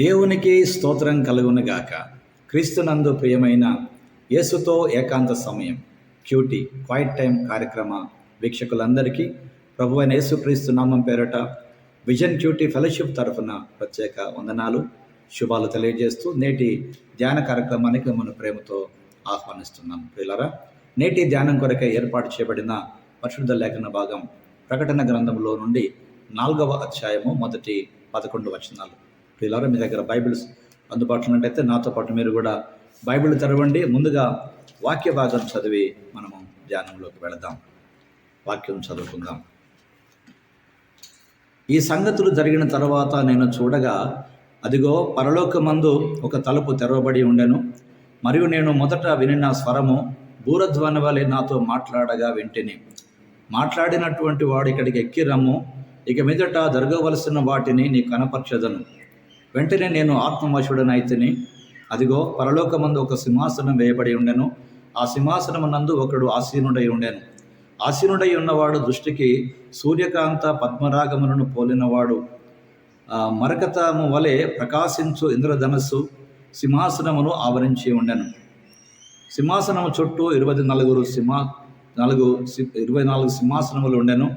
దేవునికి స్తోత్రం కలుగునుగాక. క్రీస్తునందు ప్రియమైన యేసుతో ఏకాంత సమయం క్యూటీ క్వైట్ టైం కార్యక్రమ వీక్షకులందరికీ ప్రభు అయిన యేసుక్రీస్తు నామం పేరట విజన్ క్యూటీ ఫెలోషిప్ తరఫున ప్రత్యేక వందనాలు శుభాలు తెలియజేస్తూ నేటి ధ్యాన కార్యక్రమానికి మన ప్రేమతో ఆహ్వానిస్తున్నాం. ప్రియులరా నేటి ధ్యానం కొరకే ఏర్పాటు చేయబడిన పరిశుద్ధ లేఖన భాగం ప్రకటన గ్రంథంలో నుండి నాలుగవ అధ్యాయము మొదటి పదకొండు వచనాలు. ప్రియులారా మీ దగ్గర బైబిల్స్ అందుబాటులో ఉన్నట్టయితే నాతో పాటు మీరు కూడా బైబిల్ తెరవండి. ముందుగా వాక్య భాగం చదివి మనము ధ్యానంలోకి వెళదాం. వాక్యం చదువుకుందాం. ఈ సంగతులు జరిగిన తర్వాత నేను చూడగా అదిగో పరలోకమందు ఒక తలుపు తెరవబడి ఉండెను. మరియు నేను మొదట వినిన స్వరము బూరధ్వని వలె నాతో మాట్లాడగా వింటిని. మాట్లాడినటువంటి వాడు ఇక్కడికి ఎక్కి రమ్ము ఇక మీదట జరగవలసిన వాటిని నీ కనపరచదను. వెంటనే నేను ఆత్మవశుడనైతిని అదిగో పరలోకమందు ఒక సింహాసనం వేయబడి ఉండెను. ఆ సింహాసనమునందు ఒకడు ఆసీనుడై ఉండెను. ఆసీనుడై ఉన్నవాడు దృష్టికి సూర్యకాంత పద్మరాగములను పోలినవాడు. మరకతము వలె ప్రకాశించు ఇంద్రధనస్సు సింహాసనమును ఆవరించి ఉండెను. సింహాసనము చుట్టూ ఇరవై నలుగురు సింహా నాలుగు సి- ఇరవై నాలుగు సింహాసనములు ఉండెను.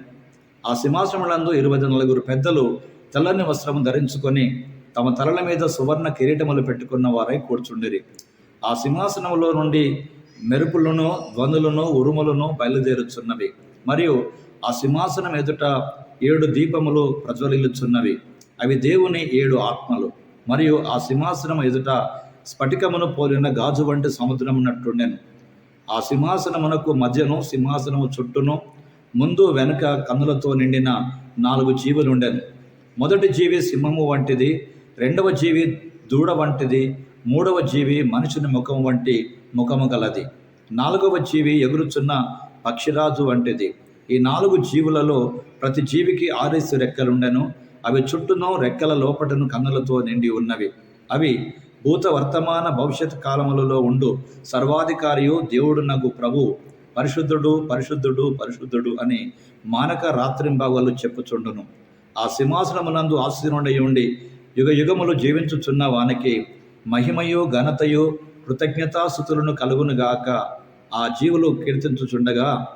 ఆ సింహాసనములందు ఇరవై నలుగురు పెద్దలు తెల్లని వస్త్రము ధరించుకొని తమ తలల మీద సువర్ణ కిరీటములు పెట్టుకున్న వారై కూర్చుండిరి. ఆ సింహాసనములో నుండి మెరుపులను ధ్వనులను ఉరుములను బయలుదేరుచున్నవి. మరియు ఆ సింహాసనం ఎదుట ఏడు దీపములు ప్రజ్వలిల్లుచున్నవి. అవి దేవుని ఏడు ఆత్మలు. మరియు ఆ సింహాసనం ఎదుట స్ఫటికమును పోలిన గాజు వంటి సముద్రమున్నట్టుండెను ఆ సింహాసనమునకు మధ్యను సింహాసనము చుట్టూను ముందు వెనుక కన్నులతో నిండిన నాలుగు జీవులుండెను. మొదటి జీవి సింహము వంటిది రెండవ జీవి దూడ వంటిది మూడవ జీవి మనుషుని ముఖం వంటి ముఖము గలది. నాలుగవ జీవి ఎగురుచున్న పక్షిరాజు వంటిది. ఈ నాలుగు జీవులలో ప్రతి జీవికి ఆరేసు రెక్కలుండెను. అవి చుట్టూను రెక్కల లోపటను కన్నులతో నిండి ఉన్నవి. అవి భూత వర్తమాన భవిష్యత్ కాలములలో ఉండు. సర్వాధికారియు దేవుడు నగు ప్రభు. పరిశుద్ధుడు పరిశుద్ధుడు పరిశుద్ధుడు అని మానక రాత్రింబాగలు చెప్పుచుండును. ఆ సింహాసనమునందు ఆశీనుడై ఉండి యుగ యుగములు జీవించుచున్న వానికి మహిమయో ఘనతయో కృతజ్ఞతాస్థుతులను కలుగునుగాక ఆ జీవులు కీర్తించుచుండగా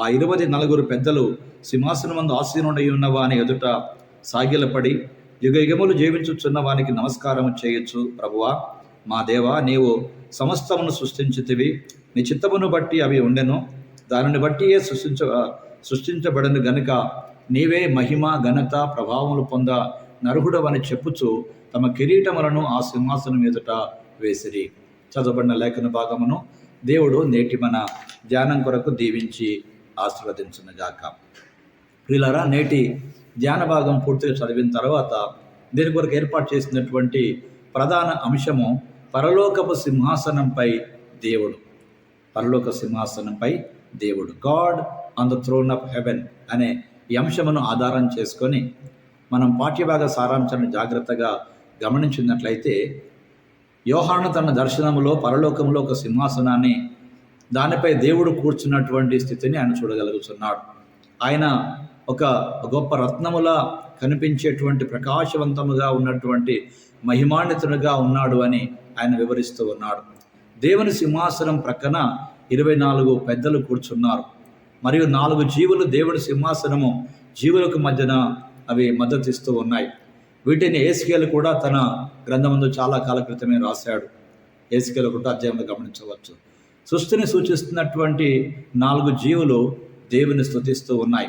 ఆ ఇరవై నలుగురు పెద్దలు సింహాసనమందు ఆసీనుడై ఉన్న వాని ఎదుట సాగిలపడి యుగ యుగములు జీవించుచున్న వానికి నమస్కారం చేయొచ్చు ప్రభువా మా దేవా నీవు సమస్తమును సృష్టించితివి. నీ చిత్తమును బట్టి అవి ఉండెను. దానిని బట్టియే సృష్టించ సృష్టించబడను గనుక నీవే మహిమ ఘనత ప్రభావములు పొంద నరుహుడవని చెప్పుచు తమ కిరీటములను ఆ సింహాసనం ఎదుట వేసిరి. చదవబడిన లేఖన భాగమును దేవుడు నేటి మన ధ్యానం కొరకు దీవించి ఆశీర్వదించునుగాక. ప్రియులారా నేటి ధ్యాన భాగం పూర్తిగా చదివిన తర్వాత దీని కొరకు ఏర్పాటు చేసినటువంటి ప్రధాన అంశము పరలోకపు సింహాసనంపై దేవుడు. పరలోక సింహాసనంపై దేవుడు. God on the throne of heaven అనే ఈ అంశమును ఆధారం చేసుకొని మనం పాఠ్యభాగ సారాంశాన్ని జాగ్రత్తగా గమనించినట్లయితే యోహాను తన దర్శనములో పరలోకంలో ఒక సింహాసనాన్ని దానిపై దేవుడు కూర్చున్నటువంటి స్థితిని ఆయన చూడగలుగుతున్నాడు. ఆయన ఒక గొప్ప రత్నములా కనిపించేటువంటి ప్రకాశవంతముగా ఉన్నటువంటి మహిమాన్వితునిగా ఉన్నాడు అని ఆయన వివరిస్తూ ఉన్నాడు. దేవుని సింహాసనం ప్రక్కన ఇరవై నాలుగు పెద్దలు కూర్చున్నారు. మరియు నాలుగు జీవులు దేవుని సింహాసనము జీవులకు మధ్యన అవి మద్దతిస్తూ ఉన్నాయి. వీటిని ఏసుకేలు కూడా తన గ్రంథమందు చాలా కాల క్రితమే రాశాడు. ఏసుకేలు కూడా అధ్యాయంలో గమనించవచ్చు. సృష్టిని సూచిస్తున్నటువంటి నాలుగు జీవులు దేవుని స్తుతిస్తూ ఉన్నాయి.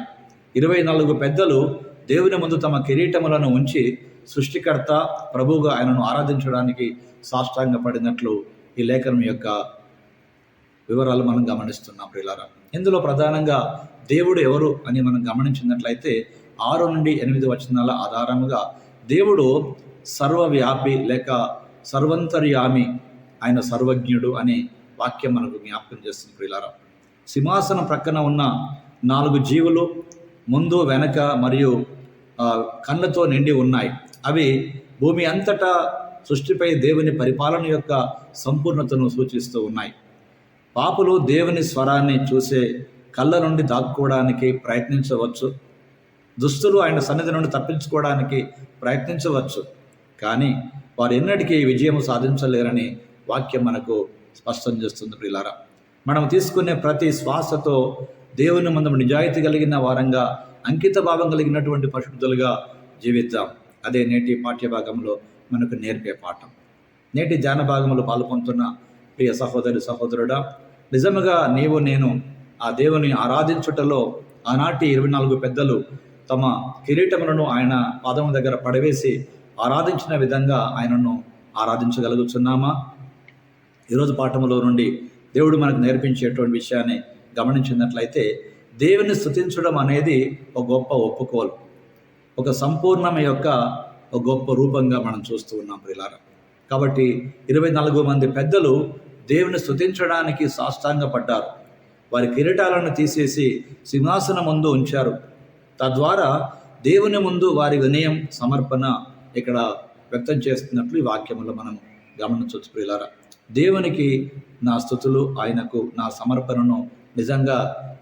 ఇరవై నాలుగు పెద్దలు దేవుని ముందు తమ కిరీటములను ఉంచి సృష్టికర్త ప్రభువుగా ఆయనను ఆరాధించడానికి సాష్టాంగపడినట్లు ఈ లేఖనం యొక్క వివరాలు మనం గమనిస్తున్నాం ప్రిలారా ఇందులో ప్రధానంగా దేవుడు ఎవరు అని మనం గమనించినట్లయితే ఆరు నుండి ఎనిమిది వచనాల ఆధారముగా దేవుడు సర్వవ్యాపి లేక సర్వంతర్యామి ఆయన సర్వజ్ఞుడు అనే వాక్యం మనకు జ్ఞాపకం చేస్తుంది ప్రియులారా. సింహాసనం ప్రక్కన ఉన్న నాలుగు జీవులు ముందు వెనక మరియు కళ్ళతో నిండి ఉన్నాయి. అవి భూమి అంతటా సృష్టిపై దేవుని పరిపాలన యొక్క సంపూర్ణతను సూచిస్తూ ఉన్నాయి. పాపులు దేవుని స్వరాన్ని చూసే కళ్ళ నుండి దాక్కోవడానికి ప్రయత్నించవచ్చు. దుస్తులు ఆయన సన్నిధి నుండి తప్పించుకోవడానికి ప్రయత్నించవచ్చు. కానీ వారు ఎన్నటికీ విజయం సాధించలేరని వాక్యం మనకు స్పష్టం చేస్తుంది ప్రిలారా మనం తీసుకునే ప్రతి శ్వాసతో దేవుని ముందు నిజాయితీ కలిగిన వారంగా అంకిత భావం కలిగినటువంటి పరిశుద్ధులుగా జీవిద్దాం. అదే నేటి పాఠ్యభాగంలో మనకు నేర్పే పాఠం. నేటి ధ్యాన భాగంలో పాల్గొంటున్న ప్రియ సహోదరి సహోదరుడా నిజముగా నీవు నేను ఆ దేవుని ఆరాధించుటలో ఆనాటి ఇరవై నాలుగు పెద్దలు తమ కిరీటములను ఆయన పాదం దగ్గర పడవేసి ఆరాధించిన విధంగా ఆయనను ఆరాధించగలుగుతున్నామా ఈరోజు పాఠములో నుండి దేవుడు మనకు నేర్పించేటువంటి విషయాన్ని గమనించినట్లయితే దేవుని స్థుతించడం అనేది ఒక గొప్ప ఒప్పుకోలు. ఒక సంపూర్ణం యొక్క ఒక గొప్ప రూపంగా మనం చూస్తూ ఉన్నాం ప్రిలారా కాబట్టి ఇరవై నాలుగు మంది పెద్దలు దేవుని స్థుతించడానికి సాష్టాంగపడ్డారు. వారి కిరీటాలను తీసేసి సింహాసనం ముందు ఉంచారు. తద్వారా దేవుని ముందు వారి వినయం సమర్పణ ఇక్కడ వ్యక్తం చేస్తున్నట్లు ఈ వాక్యములో మనం గమనించవచ్చు ప్రియులారా. దేవునికి నా స్థుతులు ఆయనకు నా సమర్పణను నిజంగా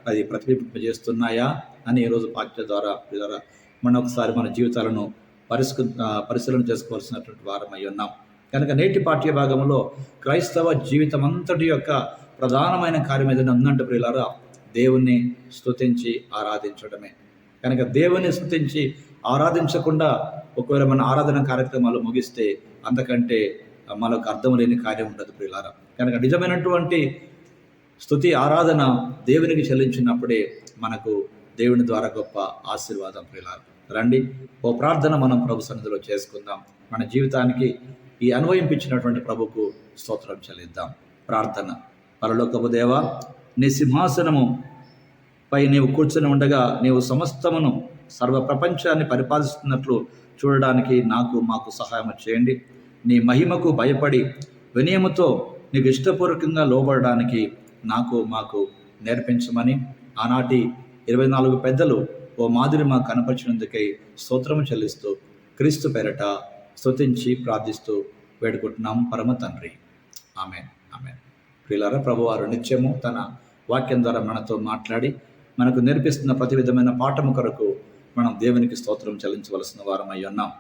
అది ప్రతిబింబింపజేస్తున్నాయా అని ఈరోజు వాక్య ద్వారా ప్రియులారా మనం ఒకసారి మన జీవితాలను పరిస్కు పరిశీలన చేసుకోవాల్సినటువంటి వారమై ఉన్నాం. కనుక నేటి పాఠ్య భాగంలో క్రైస్తవ జీవితం అంతటి యొక్క ప్రధానమైన కార్యం ఏదైనా ఉందంటే ప్రియులారా దేవుణ్ణి స్తుతించి ఆరాధించడమే. కనుక దేవుని స్థుతించి ఆరాధించకుండా ఒకవేళ మన ఆరాధన కార్యక్రమాలు ముగిస్తే అంతకంటే మనకు అర్థం లేని కార్యం ఉండదు ప్రియులారా. కనుక నిజమైనటువంటి స్తుతి ఆరాధన దేవునికి చెల్లించినప్పుడే మనకు దేవుని ద్వారా గొప్ప ఆశీర్వాదం ప్రియులారా. రండి ఓ ప్రార్థన మనం ప్రభు సన్నిధిలో చేసుకుందాం. మన జీవితానికి ఈ అన్వయింపించినటువంటి ప్రభుకు స్తోత్రం చెల్లిద్దాం. ప్రార్థన. పరలోకపు దేవ నీ సింహాసనము పై నీవు కూర్చొని ఉండగా నీవు సమస్తమును సర్వ ప్రపంచాన్ని పరిపాలిస్తున్నట్లు చూడడానికి నాకు మాకు సహాయం చేయండి. నీ మహిమకు భయపడి వినయముతో నీకు ఇష్టపూర్వకంగా లోబడడానికి నాకు మాకు నేర్పించమని ఆనాటి ఇరవై నాలుగు పెద్దలు ఓ మాదిరి మాకు కనపరిచినందుకై స్తోత్రము చెల్లిస్తూ క్రీస్తు పేరట స్తుతించి ప్రార్థిస్తూ వేడుకుంటున్నాం. పరమ తండ్రి. ఆమె ఆమె ప్రియులారా ప్రభువారు నిత్యము తన వాక్యం ద్వారా మనతో మాట్లాడి మనకు నేర్పిస్తున్న ప్రతి విధమైన పాఠము కొరకు మనం దేవునికి స్తోత్రం చెల్లించవలసిన వారమై ఉన్నాం.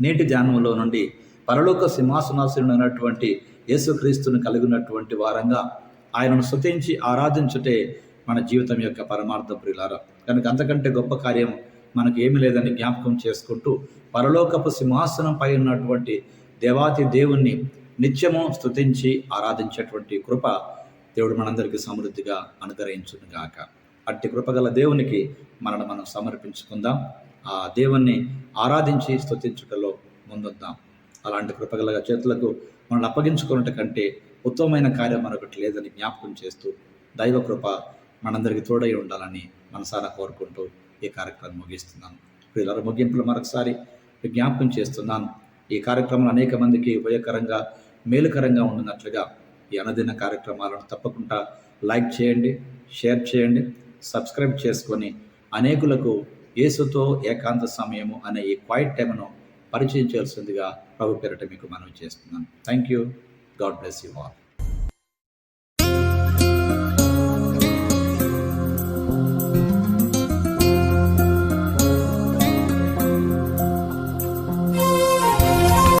నేటి ధ్యానంలో నుండి పరలోక సింహాసనాసునటువంటి యేసుక్రీస్తుని కలిగినటువంటి వారంగా ఆయనను స్తుతించి ఆరాధించుటే మన జీవితం యొక్క పరమార్థం ప్రియులారా. కనుక అంతకంటే గొప్ప కార్యం మనకు ఏమి లేదని జ్ఞాపకం చేసుకుంటూ పరలోకపు సింహాసనం పై ఉన్నటువంటి దేవాతి దేవుణ్ణి నిత్యము స్తుతించి ఆరాధించేటువంటి కృప దేవుడు మనందరికీ సమృద్ధిగా అనుగ్రహించును గాక అట్టి కృపగల దేవునికి మనను మనం సమర్పించుకుందాం. ఆ దేవుణ్ణి ఆరాధించి స్థుతించుటలో ముందుందాం అలాంటి కృపగల చేతులకు మనల్ని అప్పగించుకున్నట్టు కంటే ఉత్తమమైన కార్యం మరొకటి లేదని జ్ఞాపకం చేస్తూ దైవ కృప మనందరికీ తోడై ఉండాలని మనసారా కోరుకుంటూ ఈ కార్యక్రమం ముగిస్తున్నాను. ప్రియుల ముగింపులు మరొకసారి జ్ఞాపకం చేస్తున్నాను. ఈ కార్యక్రమం అనేక మందికి ఉపయోగకరంగా మేలుకరంగా ఉండినట్లుగా ఈ అనుదిన కార్యక్రమాలను తప్పకుండా లైక్ చేయండి షేర్ చేయండి సబ్స్క్రైబ్ చేసుకొని అనేకులకు యేసుతో ఏకాంత సమయము అనే ఈ క్వైట్ టైంను పరిచయం చేయాల్సిందిగా ప్రభు పేరట మీకు మనం చేస్తున్నాను. Thank you. God bless you all.